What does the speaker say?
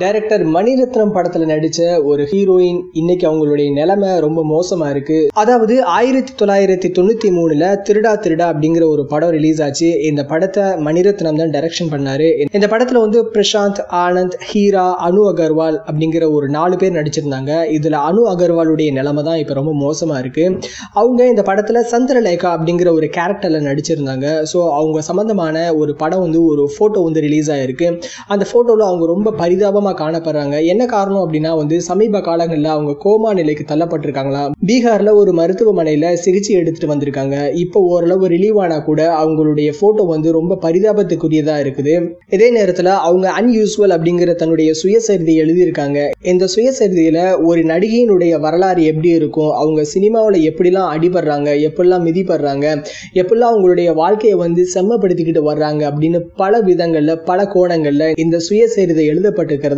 Director Mani Ratnam படத்துல நடிச்ச ஒரு ஹீரோயின் இன்னைக்கு அவங்களுடைய நிலைமை ரொம்ப மோசமா இருக்கு. அதாவது ஆயிரத்தி தொள்ளாயிரத்தி தொண்ணூத்தி மூணுல திருடா திருடா அப்படிங்கிற ஒரு படம் ரிலீஸ் ஆச்சு. இந்த படத்தை மணிரத்னம் தான் டைரக்ஷன் பண்ணாரு. இந்த படத்துல வந்து பிரசாந்த் ஆனந்த் ஹீரா அனு அகர்வால் அப்படிங்கிற ஒரு நாலு பேர் நடிச்சிருந்தாங்க. இதுல அனு அகர்வாலுடைய நிலைமை தான் இப்ப ரொம்ப மோசமா இருக்கு. அவங்க இந்த படத்துல சந்திரலேகா அப்படிங்கிற ஒரு கேரக்டர்ல நடிச்சிருந்தாங்க. ஸோ அவங்க சம்பந்தமான ஒரு படம் வந்து ஒரு போட்டோ வந்து ரிலீஸ் ஆயிருக்கு. அந்த போட்டோல அவங்க ரொம்ப பரிதாபமா காணப்படுறாங்க. என்ன காரணம் அப்படின்னா வந்து சமீப காலங்களில் அவங்க கோமா நிலைக்கு தள்ளப்பட்டிருக்காங்களா? பீகார்ல ஒரு மருத்துவமனையில சிகிச்சை எடுத்துட்டு வந்திருக்காங்க. இப்போ ஓரளவு ரிலீவ் ஆனா கூட அவங்களுடைய போட்டோ வந்து ரொம்ப பரிதாபத்துக்குரியதா இருக்குது. இதே நேரத்துல அவங்க அன்யூஸ்வல் அப்படிங்கிற தன்னுடைய சுயசரிதை எழுதியிருக்காங்க. இந்த சுயசரிதையில ஒரு நடிகையினுடைய வரலாறு எப்படி இருக்கும்? அவங்க சினிமாவில் எப்படிலாம் அடிபடுறாங்க? எப்படிலாம் மிதிப்படுறாங்க எப்படிலாம் அவங்களுடைய வாழ்க்கையை வந்து செம்மப்படுத்திக்கிட்டு வர்றாங்க? அப்படின்னு பல விதங்கள்ல பல கோணங்கள்ல இந்த சுயசரிதை எழுதப்பட்டிருக்கிறதா